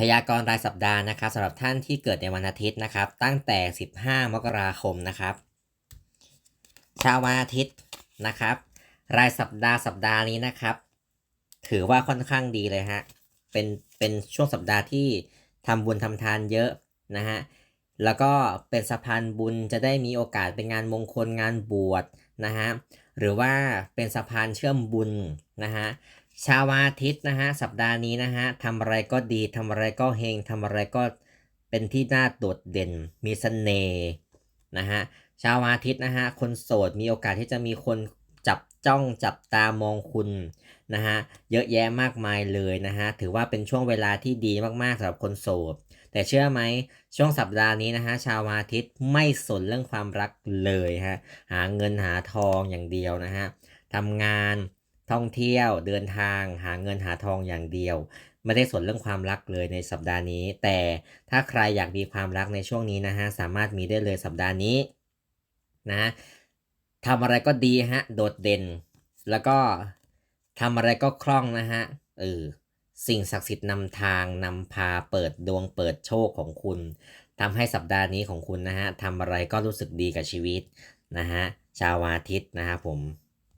พยากรณ์รายสัปดาห์นะครับสำหรับท่านที่เกิดในวันอาทิตย์นะครับ ตั้งแต่ 15 มกราคมนะครับ ชาววันอาทิตย์นะครับ รายสัปดาห์สัปดาห์นี้นะครับ ถือว่าค่อนข้างดีเลยฮะเป็นเป็นช่วงสัปดาห์ที่ทำบุญทำทานเยอะนะฮะแล้วก็เป็นสะพานบุญจะได้มีโอกาสเป็นงานมงคลงานบวชนะฮะหรือว่าเป็นสะพานเชื่อมบุญนะฮะ ชาวอาทิตย์นะฮะสัปดาห์นี้นะฮะทำอะไรก็ดีทำอะไรก็เฮงทำอะไรก็เป็นที่น่าโดดเด่นมีเสน่ห์นะฮะชาวอาทิตย์นะฮะคนโสดมีโอกาสที่จะมีคนจับจ้องจับตามองคุณนะฮะเยอะแยะมากมายเลยนะฮะถือว่าเป็นช่วงเวลาที่ดีมากๆสำหรับคนโสด แต่เชื่อไหมช่วงสัปดาห์นี้นะฮะชาวอาทิตย์ไม่สนเรื่องความรักเลยฮะหาเงินหาทองอย่างเดียวนะฮะทำงาน ท่องเที่ยวเดินทางหาเงินหาทองอย่างเดียว ไม่ได้สนเรื่องความรักเลยในสัปดาห์นี้ แต่ถ้าใครอยากมีความรักในช่วงนี้นะฮะสามารถมีได้เลยสัปดาห์นี้นะทำอะไรก็ดีฮะโดดเด่น แล้วก็ทำอะไรก็คล่องนะฮะเออสิ่งศักดิ์สิทธิ์นำทางนำพาเปิดดวงเปิดโชคของคุณทำให้สัปดาห์นี้ของคุณนะฮะทำอะไรก็รู้สึกดีกับชีวิตนะฮะชาวอาทิตย์นะครับผม